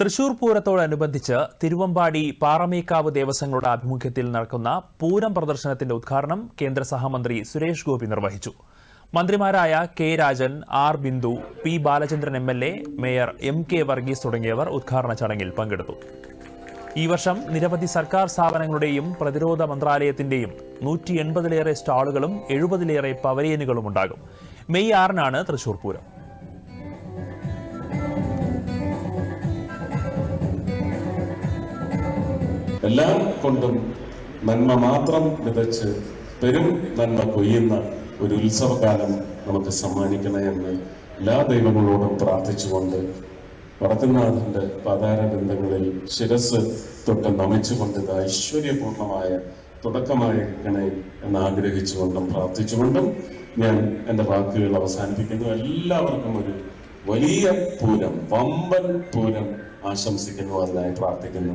തൃശൂർ പൂരത്തോടനുബന്ധിച്ച് തിരുവമ്പാടി പാറമേക്കാവ് ദേവസ്വങ്ങളുടെ ആഭിമുഖ്യത്തിൽ നടക്കുന്ന പൂരം പ്രദർശനത്തിന്റെ ഉദ്ഘാടനം കേന്ദ്ര സഹമന്ത്രി സുരേഷ് ഗോപി നിർവഹിച്ചു. മന്ത്രിമാരായ K Rajan R Bindu P Balachandran M L A mayor M K Varghese തുടങ്ങിയവർ ഉദ്ഘാടന ചടങ്ങിൽ പങ്കെടുത്തു. ഈ വർഷം നിരവധി സർക്കാർ സ്ഥാപനങ്ങളുടെയും പ്രതിരോധ മന്ത്രാലയത്തിന്റെയും നൂറ്റി എൺപതിലേറെ സ്റ്റാളുകളും എഴുപതിലേറെ പവലിയനുകളും ഉണ്ടാകും. മെയ് ആറിനാണ് തൃശൂർ പൂരം. എല്ലാം കൊണ്ടും നന്മ മാത്രം വിതച്ച് പെരും നന്മ കൊയ്യുന്ന ഒരു ഉത്സവകാലം നമുക്ക് സമ്മാനിക്കണേ എന്ന് എല്ലാ ദൈവങ്ങളോടും പ്രാർത്ഥിച്ചുകൊണ്ട് വടക്കുന്നാഥന്റെ പതാര ബന്ധങ്ങളിൽ ശിരസ് തൊട്ട് നമിച്ചുകൊണ്ട് ഇത് ഐശ്വര്യപൂർണമായ തുടക്കമായിരിക്കണേ എന്ന് ആഗ്രഹിച്ചുകൊണ്ടും പ്രാർത്ഥിച്ചുകൊണ്ടും ഞാൻ എന്റെ വാക്കുകൾ അവസാനിപ്പിക്കുന്നു. എല്ലാവർക്കും ഒരു വലിയ പൂരം വമ്പൻ പൂരം ആശംസിക്കുന്നു അതിനായി പ്രാർത്ഥിക്കുന്നു.